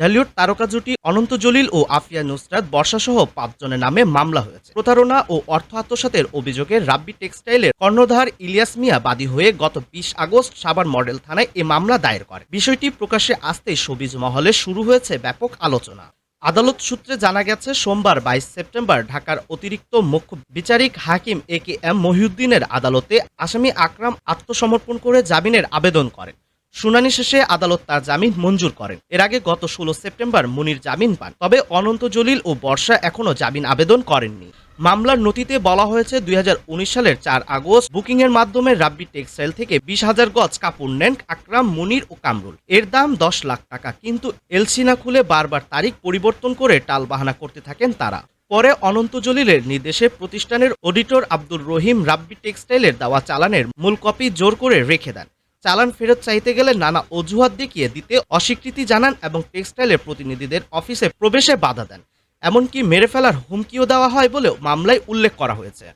ঢালিউড তারকা জুটি অনন্ত জলিল ও আফিয়া নুসরাত বর্ষাসহ পাঁচজনের নামে মামলা হয়েছে। প্রতারণা ও অর্থ আত্মসাতের অভিযোগে রাব্বি টেক্সটাইলের কর্ণধার ইলিয়াস মিয়া বাদী হয়ে গত বিশ আগস্ট সাবার মডেল থানায় এ মামলা দায়ের করে। বিষয়টি প্রকাশ্যে আসতেই সবিজ মহলে শুরু হয়েছে ব্যাপক আলোচনা। আদালত সূত্রে জানা গেছে, সোমবার বাইশ সেপ্টেম্বর ঢাকার অতিরিক্ত মুখ্য বিচারিক হাকিম এ কে এম মহিউদ্দিনের আদালতে আসামি আকরাম আত্মসমর্পণ করে জামিনের আবেদন করেন। শুনানি শেষে আদালত তার জামিন মঞ্জুর করেন। এর আগে গত ষোলো সেপ্টেম্বর মুনির জামিন পান, তবে অনন্ত জলিল ও বর্ষা এখনও জামিন আবেদন করেননি। মামলার নথিতে বলা হয়েছে, দুই হাজার উনিশ সালের চার আগস্ট বুকিং এর মাধ্যমে রাব্বি টেক্সটাইল থেকে বিশ হাজার গজ কাপড় নেন আকরাম, মুনির ও কামরুল। এর দাম দশ লাখ টাকা, কিন্তু এলসিনা খুলে বারবার তারিখ পরিবর্তন করে টাল টালবাহানা করতে থাকেন তারা। পরে অনন্ত জলিলের নির্দেশে প্রতিষ্ঠানের অডিটর আব্দুর রহিম রাব্বি টেক্সটাইলের দেওয়া চালানের মূল কপি জোর করে রেখে দেন। চালান ফেরত চাইতে গেলে নানা অজুহাত দেখিয়ে দিতে অস্বীকৃতি জানান এবং টেক্সটাইলের প্রতিনিধিদের অফিসে প্রবেশে বাধা দেন। এমনকি মেরে ফেলার হুমকিও দেওয়া হয় বলেও মামলায় উল্লেখ করা হয়েছে।